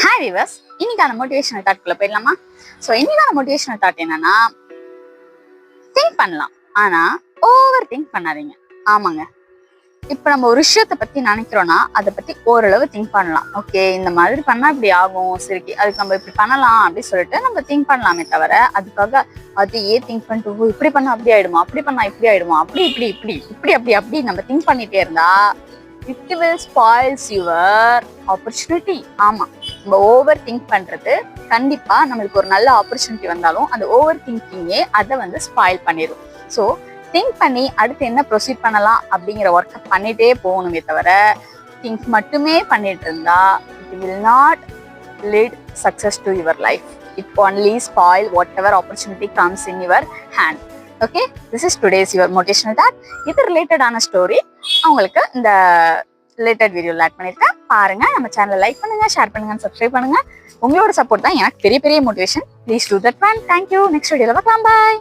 Hi viewers இன்னைக்கான motivational தாட்குள்ள போயிடலாமா? ஸோ இன்னைக்கான மோட்டிவேஷனல் தாட் என்னன்னா திங்க் பண்ணலாம். ஆனா ஓவர் திங்க் பண்ணாதீங்க. ஆமாங்க. இப்போ நம்ம ஒரு விஷயத்தை பத்தி நினைக்கிறோம்னா அதை பத்தி ஓரளவு திங்க் பண்ணலாம். ஓகே இந்த மாதிரி பண்ணா இப்படி ஆகும் சரி அதுக்கு நம்ம இப்படி பண்ணலாம் அப்படின்னு சொல்லிட்டு நம்ம திங்க் பண்ணலாமே தவிர அதுக்காக அதையே திங்க் பண்ணிட்டு இப்படி பண்ணா அப்படி ஆயிடுமா? அப்படி பண்ணா இப்படி ஆயிடுமா? அப்படி இப்படி இப்படி இப்படி அப்படி அப்படி நம்ம திங்க் பண்ணிட்டே இருந்தா it will spoils your opportunity ஆமா. நம்ம ஓவர் திங்க் பண்றது கண்டிப்பா நம்மளுக்கு ஒரு நல்ல ஆப்பர்ச்சுனிட்டி வந்தாலும் அந்த ஓவர் திங்கிங்கே அதை வந்து ஸ்பாயில் பண்ணிடும் ஸோ திங்க் பண்ணி அடுத்து என்ன ப்ரொசீட் பண்ணலாம் அப்படிங்கிற ஒர்க்கை பண்ணிட்டே போகணுமே தவிர திங்க் மட்டுமே பண்ணிட்டு இருந்தா it will not lead success to your life it only spoil whatever opportunity comes in your hand okay this is today's your motivational that இது ரிலேட்டடான ஸ்டோரி அவங்களுக்கு இந்த ரிலேட்டட் வீடியோவில் ஆட் பண்ணியிருக்கேன். பாருங்கள் நம்ம சேனலை லைக் பண்ணுங்கள் ஷேர் பண்ணுங்கள் சப்ஸ்கிரைப் பண்ணுங்க. உங்களோட சப்போர்ட் தான் எனக்கு பெரிய பெரிய motivation please do that one thank you next வீடியோவில் பார்க்கலாம். பாய்